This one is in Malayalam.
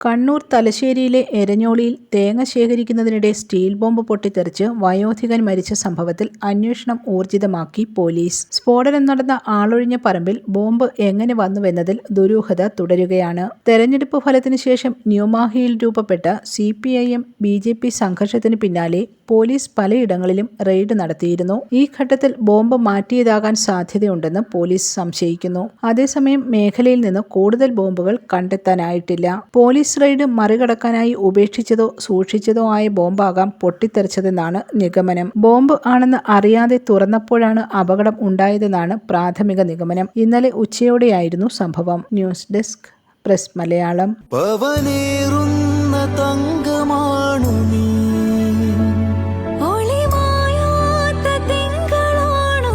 കണ്ണൂർ തലശ്ശേരിയിലെ എരഞ്ഞോളിയിൽ തേങ്ങ ശേഖരിക്കുന്നതിനിടെ സ്റ്റീൽ ബോംബ് പൊട്ടിത്തെറിച്ച് വയോധികൻ മരിച്ച സംഭവത്തിൽ അന്വേഷണം ഊർജിതമാക്കി പോലീസ്. സ്ഫോടനം നടന്ന ആളൊഴിഞ്ഞ പറമ്പിൽ ബോംബ് എങ്ങനെ വന്നുവെന്നതിൽ ദുരൂഹത തുടരുകയാണ്. തെരഞ്ഞെടുപ്പ് ഫലത്തിനു ശേഷം ന്യൂമാഹിയിൽ രൂപപ്പെട്ട C P I M B J P സംഘർഷത്തിന് പിന്നാലെ പോലീസ് പലയിടങ്ങളിലും റെയ്ഡ് നടത്തിയിരുന്നു. ഈ ഘട്ടത്തിൽ ബോംബ് മാറ്റിയതാകാൻ സാധ്യതയുണ്ടെന്ന് പോലീസ് സംശയിക്കുന്നു. അതേസമയം മേഖലയിൽ നിന്ന് കൂടുതൽ ബോംബുകൾ കണ്ടെത്താനായിട്ടില്ല. പോലീസ് റെയ്ഡ് മറികടക്കാനായി ഉപേക്ഷിച്ചതോ സൂക്ഷിച്ചതോ ആയ ബോംബാകാം പൊട്ടിത്തെറിച്ചതെന്നാണ് നിഗമനം. ബോംബ് ആണെന്ന് അറിയാതെ തുറന്നപ്പോഴാണ് അപകടം ഉണ്ടായതെന്നാണ് പ്രാഥമിക നിഗമനം. ഇന്നലെ ഉച്ചയോടെയായിരുന്നു സംഭവം. News desk press Malayalam. തങ്കമാണു നീ. ഒളിമായാത്ത തിങ്കളാണോ